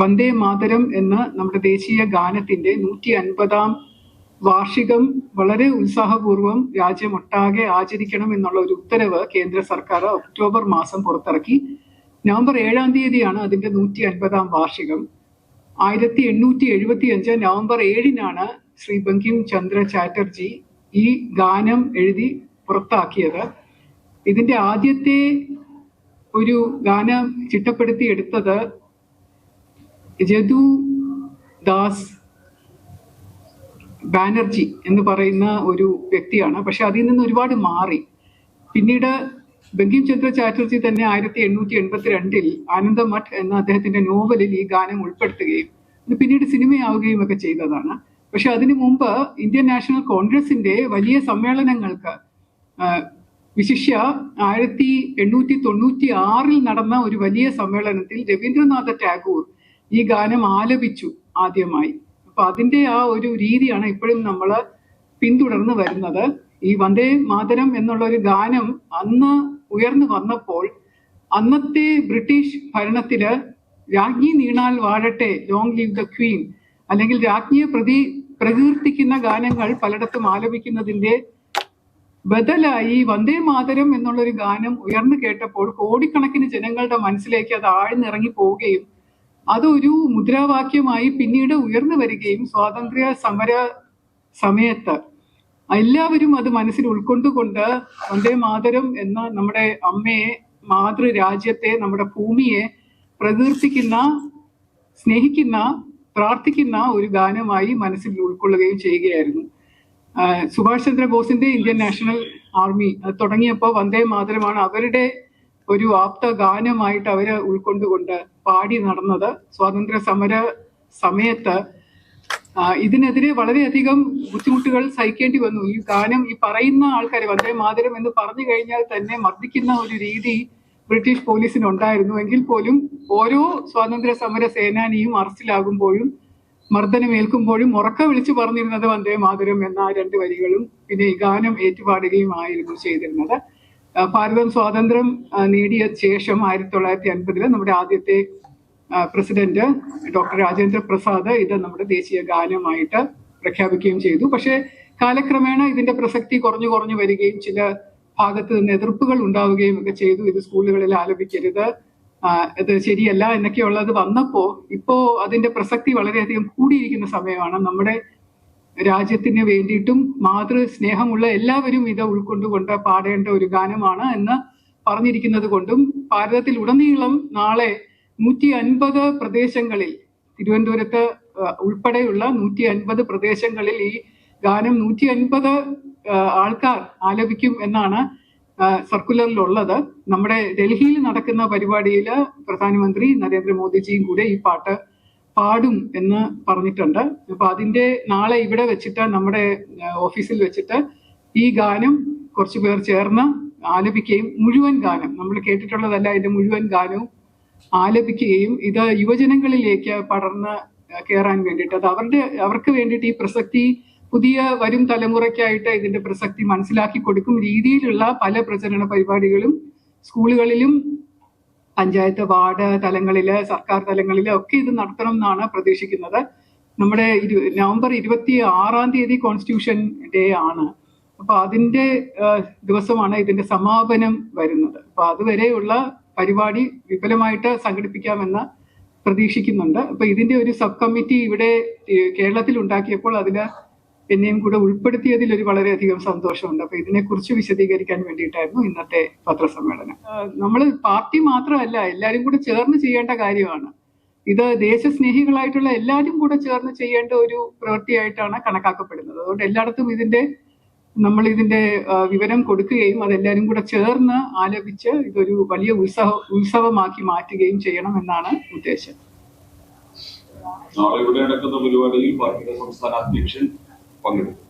വന്ദേ മാതരം എന്ന നമ്മുടെ ദേശീയ ഗാനത്തിന്റെ നൂറ്റി അൻപതാം വാർഷികം വളരെ ഉത്സാഹപൂർവം രാജ്യമൊട്ടാകെ ആചരിക്കണം എന്നുള്ള ഒരു ഉത്തരവ് കേന്ദ്ര സർക്കാർ ഒക്ടോബർ മാസം പുറത്തിറക്കി. നവംബർ ഏഴാം തീയതിയാണ് അതിന്റെ നൂറ്റി അൻപതാം വാർഷികം. ആയിരത്തി എണ്ണൂറ്റി എഴുപത്തി അഞ്ച് നവംബർ ഏഴിനാണ് ശ്രീ ബങ്കിം ചന്ദ്ര ചാറ്റർജി ഈ ഗാനം എഴുതി പുറത്താക്കിയത്. ഇതിന്റെ ആദ്യത്തെ ഒരു ഗാനം ചിട്ടപ്പെടുത്തി എടുത്തത് ജദു ദാസ് ബാനർജി എന്ന് പറയുന്ന ഒരു വ്യക്തിയാണ്. പക്ഷെ അതിൽ നിന്ന് ഒരുപാട് മാറി. പിന്നീട് ബങ്കിം ചന്ദ്ര ചാറ്റർജി തന്നെ ആയിരത്തി എണ്ണൂറ്റി എൺപത്തി രണ്ടിൽ ആനന്ദമഠ് എന്ന അദ്ദേഹത്തിന്റെ നോവലിൽ ഈ ഗാനം ഉൾപ്പെടുത്തുകയും ഇത് പിന്നീട് സിനിമയാവുകയും ഒക്കെ ചെയ്തതാണ്. പക്ഷെ അതിനു മുമ്പ് ഇന്ത്യൻ നാഷണൽ കോൺഗ്രസിന്റെ വലിയ സമ്മേളനങ്ങൾക്ക് വിശിഷ്യ ആയിരത്തി എണ്ണൂറ്റി തൊണ്ണൂറ്റി ആറിൽ നടന്ന ഒരു വലിയ സമ്മേളനത്തിൽ രവീന്ദ്രനാഥ ടാഗോർ ഈ ഗാനം ആലപിച്ചു ആദ്യമായി. അപ്പൊ അതിന്റെ ആ ഒരു രീതിയാണ് ഇപ്പോഴും നമ്മൾ പിന്തുടർന്ന് വരുന്നത്. ഈ വന്ദേ മാതരം എന്നുള്ള ഒരു ഗാനം അന്ന് ഉയർന്നു വന്നപ്പോൾ അന്നത്തെ ബ്രിട്ടീഷ് ഭരണത്തിൽ രാജ്ഞി നീണാൽ വാഴട്ടെ ലോങ് ലീവ് ദ ക്വീൻ അല്ലെങ്കിൽ രാജ്ഞിയെ പ്രതി പ്രകീർത്തിക്കുന്ന ഗാനങ്ങൾ പലയിടത്തും ആലപിക്കുന്നതിന്റെ ബദലായി വന്ദേ മാതരം എന്നുള്ളൊരു ഗാനം ഉയർന്നു കേട്ടപ്പോൾ കോടിക്കണക്കിന് ജനങ്ങളുടെ മനസ്സിലേക്ക് അത് ആഴ്ന്നിറങ്ങി പോവുകയും അതൊരു മുദ്രാവാക്യമായി പിന്നീട് ഉയർന്നു വരികയും സ്വാതന്ത്ര്യ സമര സമയത്ത് എല്ലാവരും അത് മനസ്സിൽ ഉൾക്കൊണ്ടുകൊണ്ട് വന്ദേ മാതരം എന്ന നമ്മുടെ അമ്മയെ മാതൃരാജ്യത്തെ നമ്മുടെ ഭൂമിയെ പ്രകീർത്തിക്കുന്ന സ്നേഹിക്കുന്ന പ്രാർത്ഥിക്കുന്ന ഒരു ഗാനമായി മനസ്സിൽ ഉൾക്കൊള്ളുകയും ചെയ്യുകയായിരുന്നു. സുഭാഷ് ചന്ദ്രബോസിന്റെ ഇന്ത്യൻ നാഷണൽ ആർമി തുടങ്ങിയപ്പോൾ വന്ദേ മാതരമാണ് അവരുടെ ഒരു ആപ്ത ഗാനമായിട്ട് അവർ ഉൾക്കൊണ്ടുകൊണ്ട് പാടി നടന്നത് സ്വാതന്ത്ര്യ സമര സമയത്ത് ഇതിനെതിരെ വളരെയധികം ബുദ്ധിമുട്ടുകൾ സഹിക്കേണ്ടി വന്നു. ഈ ഗാനം ഈ പറയുന്ന ആൾക്കാർ വന്ദേ മാതരം എന്ന് പറഞ്ഞു കഴിഞ്ഞാൽ തന്നെ മർദ്ദിക്കുന്ന ഒരു രീതി ബ്രിട്ടീഷ് പോലീസിന് ഉണ്ടായിരുന്നു എങ്കിൽ പോലും ഓരോ സ്വാതന്ത്ര്യ സമര സേനാനിയും അറസ്റ്റിലാകുമ്പോഴും മർദ്ദനമേൽക്കുമ്പോഴും ഉറക്ക വിളിച്ചു പറഞ്ഞിരുന്നത് വന്ദേ മാതരം എന്ന രണ്ട് വരികളും പിന്നെ ഈ ഗാനം ഏറ്റുപാടുകയും ആയിരുന്നു ചെയ്തിരുന്നത്. ഭാരതം സ്വാതന്ത്ര്യം നേടിയ ശേഷം ആയിരത്തി തൊള്ളായിരത്തി അൻപതിൽ നമ്മുടെ ആദ്യത്തെ പ്രസിഡന്റ് ഡോക്ടർ രാജേന്ദ്ര പ്രസാദ് ഇത് നമ്മുടെ ദേശീയ ഗാനമായിട്ട് പ്രഖ്യാപിക്കുകയും ചെയ്തു. പക്ഷേ കാലക്രമേണ ഇതിന്റെ പ്രസക്തി കുറഞ്ഞു കുറഞ്ഞു വരികയും ചില ഭാഗത്ത് നിന്ന് എതിർപ്പുകൾ ഉണ്ടാവുകയും ഒക്കെ ചെയ്തു. ഇത് സ്കൂളുകളിൽ ആലപിക്കരുത് ഇത് ശരിയല്ല എന്നൊക്കെയുള്ളത് വന്നപ്പോ ഇപ്പോ അതിന്റെ പ്രസക്തി വളരെയധികം കൂടിയിരിക്കുന്ന സമയമാണ്. നമ്മുടെ രാജ്യത്തിന് വേണ്ടിയിട്ടും മാതൃ സ്നേഹമുള്ള എല്ലാവരും ഇത് ഉൾക്കൊണ്ടുകൊണ്ട് പാടേണ്ട ഒരു ഗാനമാണ് എന്ന് പറഞ്ഞിരിക്കുന്നത് കൊണ്ടും ഭാരതത്തിൽ ഉടനീളം നാളെ നൂറ്റി അൻപത് പ്രദേശങ്ങളിൽ തിരുവനന്തപുരത്ത് ഉൾപ്പെടെയുള്ള നൂറ്റി അൻപത് പ്രദേശങ്ങളിൽ ഈ ഗാനം നൂറ്റി അൻപത് ആൾക്കാർ ആലപിക്കും എന്നാണ് സർക്കുലറിലുള്ളത്. നമ്മുടെ ഡൽഹിയിൽ നടക്കുന്ന പരിപാടിയിൽ പ്രധാനമന്ത്രി നരേന്ദ്രമോദിജിയും കൂടെ ഈ പാട്ട് പാടും എന്ന് പറഞ്ഞിട്ടുണ്ട്. അപ്പൊ അതിന്റെ നാളെ ഇവിടെ വെച്ചിട്ട് നമ്മുടെ ഓഫീസിൽ വെച്ചിട്ട് ഈ ഗാനം കുറച്ചു പേർ ചേർന്ന് ആലപിക്കുകയും മുഴുവൻ ഗാനം നമ്മൾ കേട്ടിട്ടുള്ളതല്ല ഇതിന്റെ മുഴുവൻ ഗാനവും ആലപിക്കുകയും ഇത് യുവജനങ്ങളിലേക്ക് പടർന്ന് കയറാൻ വേണ്ടിയിട്ട്. അത് അവരുടെ അവർക്ക് വേണ്ടിയിട്ട് ഈ പ്രസക്തി പുതിയ വരും തലമുറയ്ക്കായിട്ട് ഇതിന്റെ പ്രസക്തി മനസ്സിലാക്കി കൊടുക്കും രീതിയിലുള്ള പല പ്രചരണ പരിപാടികളും സ്കൂളുകളിലും പഞ്ചായത്ത് വാർഡ് തലങ്ങളിൽ സർക്കാർ തലങ്ങളിൽ ഒക്കെ ഇത് നടത്തണം എന്നാണ് പ്രതീക്ഷിക്കുന്നത്. നമ്മുടെ ഇരു നവംബർ ഇരുപത്തി ആറാം തീയതി കോൺസ്റ്റിറ്റ്യൂഷൻ ഡേ ആണ്. അപ്പൊ അതിന്റെ ദിവസമാണ് ഇതിന്റെ സമാപനം വരുന്നത്. അപ്പൊ അതുവരെയുള്ള പരിപാടി വിപുലമായിട്ട് സംഘടിപ്പിക്കാമെന്ന് പ്രതീക്ഷിക്കുന്നുണ്ട്. അപ്പൊ ഇതിന്റെ ഒരു സബ് കമ്മിറ്റി ഇവിടെ കേരളത്തിൽ ഉണ്ടാക്കിയപ്പോൾ അതിൽ എന്നെയും കൂടെ ഉൾപ്പെടുത്തിയതിൽ ഒരു വളരെയധികം സന്തോഷമുണ്ട്. അപ്പൊ ഇതിനെക്കുറിച്ച് വിശദീകരിക്കാൻ വേണ്ടിയിട്ടായിരുന്നു ഇന്നത്തെ പത്രസമ്മേളനം. നമ്മൾ പാർട്ടി മാത്രമല്ല എല്ലാവരും കൂടെ ചേർന്ന് ചെയ്യേണ്ട കാര്യമാണ്. ഇത് ദേശസ്നേഹികളായിട്ടുള്ള എല്ലാവരും കൂടെ ചേർന്ന് ചെയ്യേണ്ട ഒരു പ്രവൃത്തിയായിട്ടാണ് കണക്കാക്കപ്പെടുന്നത്. അതുകൊണ്ട് എല്ലായിടത്തും ഇതിന്റെ നമ്മൾ ഇതിന്റെ വിവരം കൊടുക്കുകയും അതെല്ലാവരും കൂടെ ചേർന്ന് ആലപിച്ച് ഇതൊരു വലിയ ഉത്സവ ഉത്സവമാക്കി മാറ്റുകയും ചെയ്യണം എന്നാണ് ഉദ്ദേശം. നാളെ ഇവിടെ നടക്കുന്ന പരിപാടിയിൽ പാർട്ടിയുടെ സംസ്ഥാന അധ്യക്ഷൻ On.